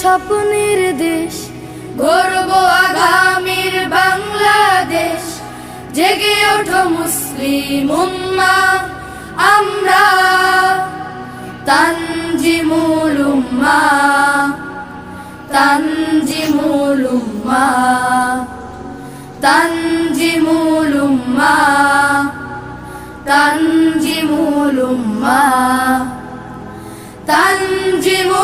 স্বপ্নের দেশ গড়ব আগামীর বাংলাদেশ। জেগে ওঠো মুসলিম উম্মা, আমরা তানজিমুল উম্মা তানজিমুল উম্মা তানজিমুল উম্মা তানজিমুল উম্মা, তানজিমুল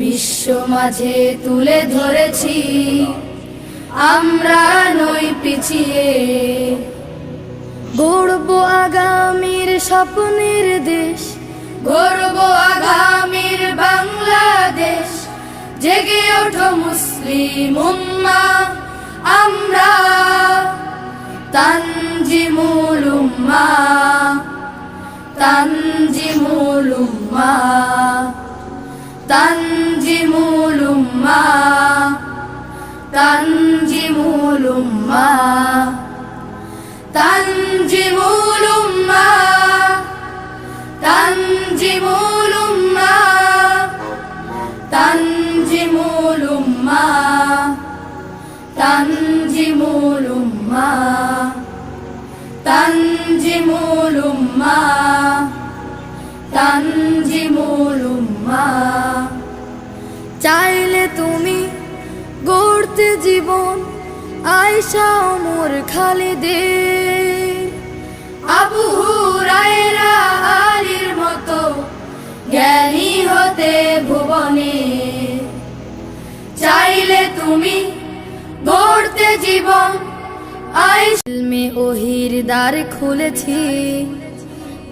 বিশ্ব মাঝে তুলে ধরেছি। আমরা নই পিছিয়ে। গড়ব আগামীর স্বপ্নের দেশ, গড়ব আগামীর বাংলাদেশ। জেগে ওঠো মুসলিম উম্মা, আমরা তানজিমুল উম্মা তানজিমুল উম্মা। تنجم الأمة تنجم الأمة تنجم الأمة تنجم الأمة تنجم الأمة تنجم الأمة تنجم الأمة তানজিমুল চাইলে তুমি গড়তে জীবন আয়সা ওমর খালিদে আবু হুরায়রা আলীর মতো জ্ঞানী হতে ভুবনে। চাইলে তুমি গড়তে জীবন আইলমে ওহির দ্বার খুলেছি।